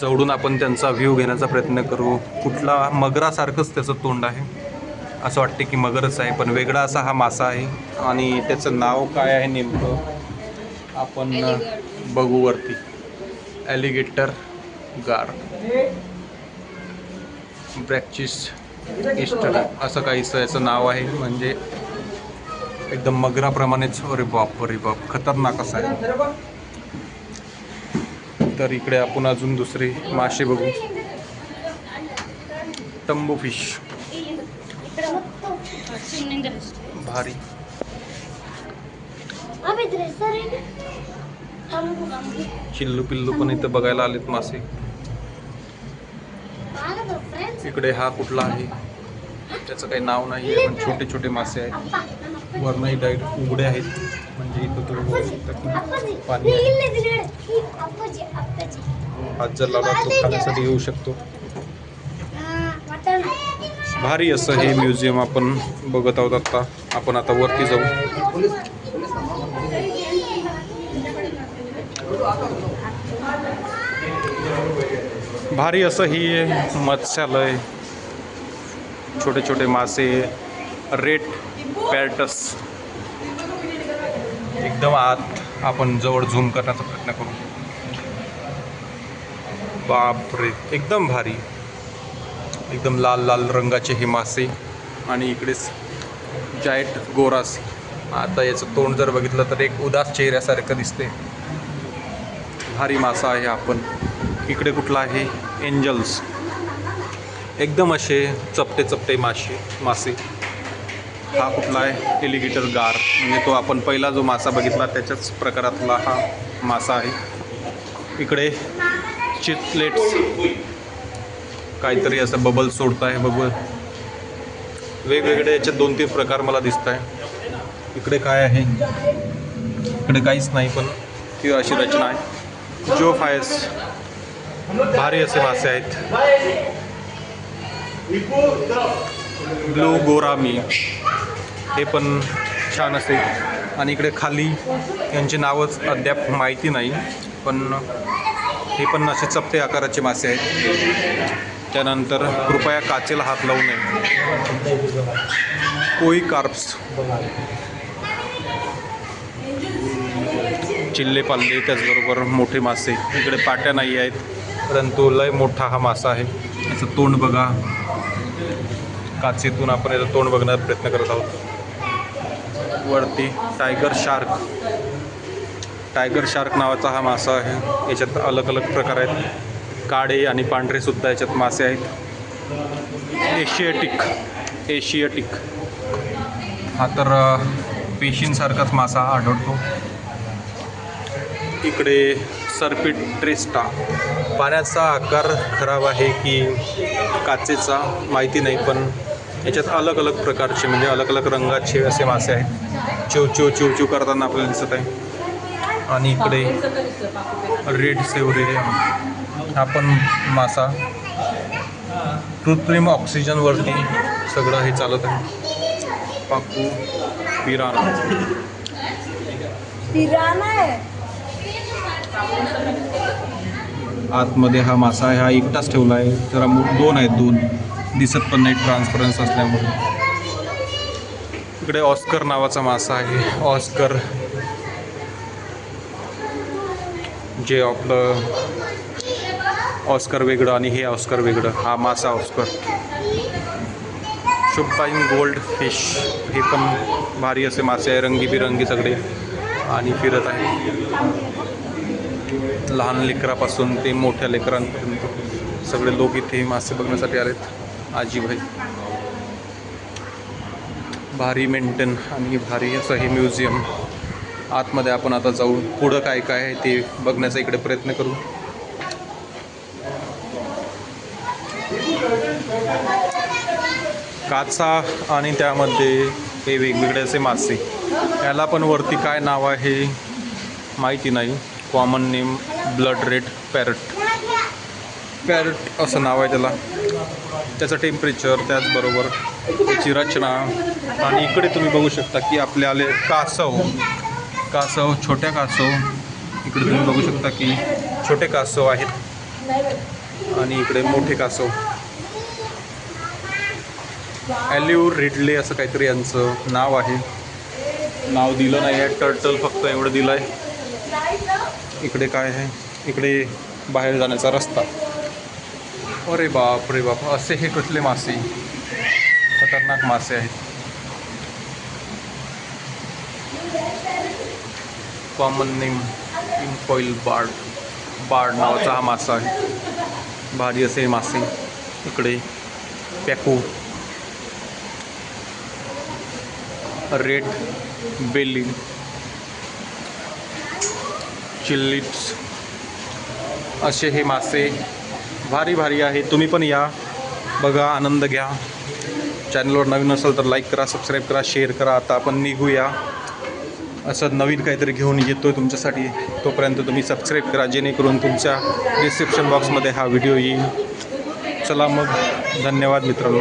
चढून आपण त्यांचा व्ह्यू घेण्याचा प्रयत्न करू. कुठला मगरासारखंच त्याचं तोंड आहे. असं वाटते की मगरच आहे पण वेगळा असा हा मासा आहे. आणि त्याचं नाव काय आहे नेमकं? आपण बघू वरती. ॲलिगेटर गार ब्रॅक्चिस इस्टर असं काहीसं याचं नाव आहे. म्हणजे एकदम मगराप्रमाणेच. अरे बाप अरे बाप. खतरनाक असं आहे. तर इकडे आपण अजून दुसरे मासे बघू. तंबू फिश भारी. चिल्लू पिल्लू पण इथं बघायला आलेत मासे. इकडे हा कुठला आहे? त्याचं काही नाव नाही आहे पण छोटे छोटे मासे आहेत. वरनही डाईट उघडे आहेत. म्हणजे इथं तुम्ही बघू शकता की पाणी आहे. हात जर लावला तो खाण्यासाठी येऊ शकतो. भारी असं हे म्युझियम आपण बघत आहोत आता. आपण आता वरती जाऊ. भारी असं ही मत्स्यालय. छोटे छोटे मासे रेट पॅरटस. एकदम आत आपण जवळ झूम करण्याचा प्रयत्न करू. बापरे एकदम भारी. एकदम लाल लाल रंगाचे हे मासे आणि इकडेच जायट गोरास. आता याचं तोंड जर बघितलं तर एक उदास चेहऱ्यासारखं दिसते भारी मासा आहे आपण. इकडे कुठला आहे? एंजल्स. एकदम असे चपटे चपटे मासे मासे. हा कुठला आहे? एलिगेटर गार. म्हणजे तो आपण पहिला जो मासा बघितला त्याच्याच प्रकारातला हा मासा आहे. इकडे चितलेट्स. काहीतरी असं बबल सोडत आहे बबल वेगवेगळे याचे दोन तीन प्रकार मला दिसत आहे इकडे काय आहे? इकडे काहीच नाही पण ती अशी रचना आहे. जो फायस भारी असे मासे आहेत. ब्लू गोरामी हे पण छान असे. आणि इकडे खाली यांची नावच अद्याप माहिती नाही पण हे पण असे चपटे आकाराचे मासे आहेत. त्यानंतर कृपया काचेला हात लावू नये. कोई कार्प्स. चिल्ले पाल्ले त्याचबरोबर मोठे मासे. इकडे पाट्या नाही आहेत परंतु लय मोठा हा मासा आहे. याचं तोंड बघा. काचेतून आपण याचं तोंड बघण्याचा प्रयत्न करत आहोत. वरती टायगर शार्क टायगर शार्क नावाचा हा मासा आहे. याच्यात अलग अलग प्रकार आहेत. काळे आणि पांढरे सुद्धा याच्यात मासे आहेत. एशियाटिक एशियाटिक हा तर पेशींसारखाच मासा आढळतो. इकडे सर्पिट ट्रेस्टा पाण्याचा आकार खराब आहे की काचेचा माहिती नाही पण याच्यात अलग अलग प्रकारचे म्हणजे अलग अलग रंगाचे असे मासे आहेत. चिव चिव चिव चिव करताना आपल्याला दिसत आहे. आणि इकडे रेड सेवरी हा पण मासा. कृत्रिम ऑक्सिजनवरती सगळं हे चालत आहे. पाकू पिराना आतमध्ये हा मासा आहे. हा एकटाच ठेवला आहे. जरा दोन आहेत दोन. दिसत पण नाही ट्रान्सपरन्स असल्यामुळे. इकडे ऑस्कर नावाचा मासा आहे. ऑस्कर. जे आपलं ऑस्कर वेगळं आणि हे ऑस्कर वेगळं. हा मासा ऑस्कर. शुभाईन gold fish. हे पण भारी असे मासे आहे. रंगीबिरंगी सगळे. आणि फिरत आहे. लहान लेकरापासून ते मोठ्या लेकरांपर्यंत सगळे लोक इथे मासे बघण्यासाठी आलेत. आजीभाई. भारी मेंटेन आणि भारी असं हे म्युझियम. आतमध्ये आपण आता जाऊ पुढं काय काय आहे ते बघण्याचा इकडे प्रयत्न करू. काचा आणि त्यामध्ये हे वेगवेगळे असे मासे. याला पण वरती काय नाव आहे माहिती नाही. Common name blood red parrot parrot असं नाव आहे त्याला. त्याचं टेम्परेचर त्याचबरोबर त्याची रचना. आणि इकडे तुम्ही बघू शकता की आपले आले कासव. कासव छोट्या कासव. इकडे तुम्ही बघू शकता की छोटे कासव आहेत. आणि इकडे मोठे कासव. ॲल्यू रिडले असं काहीतरी यांचं नाव आहे. नाव दिलं नाही आहे. टर्टल फक्त एवढं दिलं आहे इकडे काय आहे? इकडे बाहेर जाण्याचा रस्ता. अरे बाप रे बाप असे हे कसले मासे? खतरनाक मासे आहेत. कॉमन नेम इम्पॉइल बार्ड बार्ड नावाचा हा मासा आहे. भारी असे मासे. इकडे पॅको. रेड बेली चिल्लीट्स असे हे मासे भारी भारी आहे. तुम्ही पण या. बघा आनंद घ्या. चॅनलवर नवीन असेल तर लाईक करा सबस्क्राईब करा शेअर करा. आता आपण निघूया. असं नवीन काहीतरी घेऊन येतो आहे तुमच्यासाठी. तोपर्यंत तुम्ही सबस्क्राईब करा जेणेकरून तुमच्या डिस्क्रिप्शन बॉक्समध्ये हा व्हिडिओ येईल. चला मग. धन्यवाद मित्रांनो.